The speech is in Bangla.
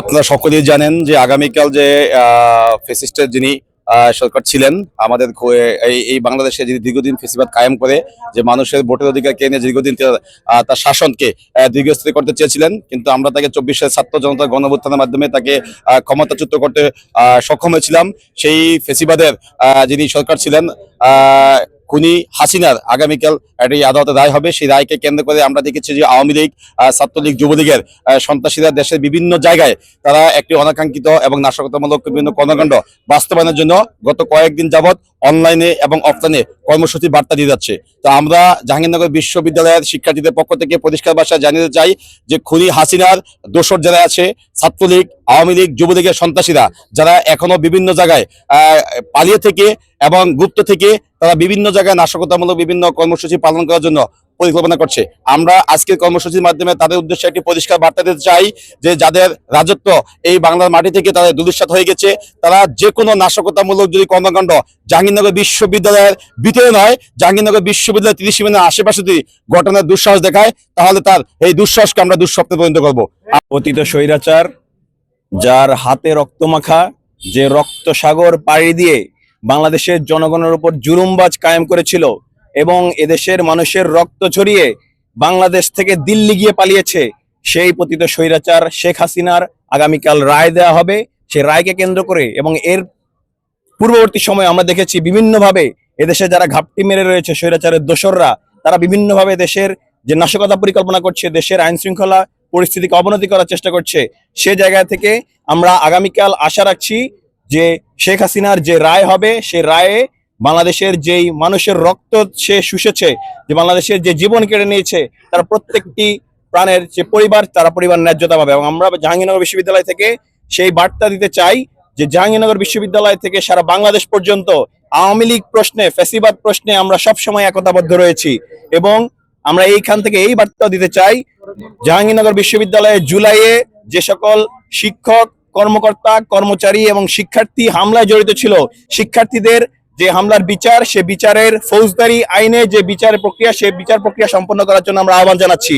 আপনারা সকলেই জানেন যে আগামীকাল যে ফেসিস্টের যিনি সরকার ছিলেন, আমাদের এই বাংলাদেশে যিনি দীর্ঘদিন ফেসিবাদ কায়েম করে, যে মানুষের ভোটের অধিকার কেড়ে নিয়ে দীর্ঘদিন তার শাসনকে দীর্ঘস্থায়ী করতে চেয়েছিলেন, কিন্তু আমরা তাকে চব্বিশের ছাত্র জনতার গণভুত্থানের মাধ্যমে তাকে ক্ষমতাচ্যুত করতে সক্ষম হয়েছিলাম। সেই ফেসিবাদের যিনি সরকার ছিলেন খুনি হাসিনার আগামীকাল একটি আদালতে রায় হবে। সেই রায়কে কেন্দ্র করে আমরা দেখেছি যে আওয়ামী লীগ ছাত্রলীগ, যুবলীগের সন্ত্রাসীরা দেশের বিভিন্ন জায়গায় তারা একটি অনাকাঙ্ক্ষিত এবং নাশকতামূলক বিভিন্ন কর্মকাণ্ড বাস্তবায়নের জন্য গত কয়েকদিন যাবৎ অনলাইনে এবং অফলাইনে কর্মসূচি বার্তা দিয়ে যাচ্ছে। তো আমরা জাহাঙ্গীরনগর বিশ্ববিদ্যালয়ের শিক্ষার্থীদের পক্ষ থেকে পরিষ্কার ভাষায় জানিয়ে চাই যে খুনি হাসিনার দোসর যারা আছে, ছাত্রলীগ, আওয়ামী লীগ, যুবলীগের সন্ত্রাসীরা, যারা এখনও বিভিন্ন জায়গায় পালিয়ে থেকে এবং গুপ্ত থেকে তারা বিভিন্ন জায়গায় নাশকতামূলক বিভিন্ন কর্মসূচি পালন করার জন্য পরিকল্পনা করছে। আমরা আজকের কর্মসূচির মাধ্যমে তাদের উদ্দেশ্যে একটি পরিষ্কার বার্তা দিতে চাই যে, যাদের রাজত্ব এই বাংলার মাটি থেকে তাদের দুলিশ্বাত হয়ে গেছে, তারা যে কোনো নাশকতামূলক যদি কর্মকাণ্ড জাহাঙ্গীরনগর বিশ্ববিদ্যালয়ের ভিতরে নয়, জাহাঙ্গীরনগর বিশ্ববিদ্যালয় তিরিশ মিনিটের আশেপাশে যদি ঘটনার দুঃসাহস দেখায়, তাহলে তার এই দুঃসাহসকে আমরা দুঃস্বপ্নে পরিণত করব। অতীত স্বৈরাচার, যার হাতে রক্তমাখা, যে রক্ত সাগর পাড়ি দিয়ে বাংলাদেশের জনগণের উপর জুলুমবাজ কায়েম করেছিল এবং এদেশের মানুষের রক্ত ছড়িয়ে বাংলাদেশ থেকে দিল্লি গিয়ে পালিয়েছে। সেই পতিত স্বৈরাচার শেখ হাসিনার আগামীকাল রায় দেওয়া হবে। সেই রায়কে কেন্দ্র করে এবং এর পূর্ববর্তী সময়ে আমরা দেখেছি বিভিন্নভাবে এদেশে যারা ঘাপটি মেরে রয়েছে স্বৈরাচারের দোসররা, তারা বিভিন্নভাবে দেশের যে নাশকতা পরিকল্পনা করছে, দেশের আইন শৃঙ্খলা পরিস্থিতিকে অবনতি করার চেষ্টা করছে। সে জায়গা থেকে আমরা আগামীকাল আশা রাখছি যে শেখ হাসিনার যে রায় হবে, সে রায়ে বাংলাদেশের যেই মানুষের রক্ত সে শুষেছে, যে বাংলাদেশের যে জীবন কেড়ে নিয়েছে, তার প্রত্যেকটি প্রাণের যে পরিবার, তারা পরিবার ন্যায্যতা পাবে। এবং আমরা জাহাঙ্গীরনগর বিশ্ববিদ্যালয় থেকে সেই বার্তা দিতে চাই যে জাহাঙ্গীরনগর বিশ্ববিদ্যালয় থেকে সারা বাংলাদেশ পর্যন্ত আওয়ামী লীগ প্রশ্নে, ফ্যাসিবাদ প্রশ্নে আমরা সব সময় একতাবদ্ধ রয়েছি। এবং আমরা এইখান থেকে এই বার্তা দিতে চাই, জাহাঙ্গীরনগর বিশ্ববিদ্যালয়ে জুলাইয়ে যে সকল শিক্ষক কর্মকর্তা, কর্মচারী এবং শিক্ষার্থী হামলায় জড়িত ছিল। শিক্ষার্থীদের যে হামলার বিচার, সে বিচারের ফৌজদারি আইনে যে বিচার প্রক্রিয়া, সে বিচার প্রক্রিয়া সম্পন্ন করার জন্য আমরা আহ্বান জানাচ্ছি।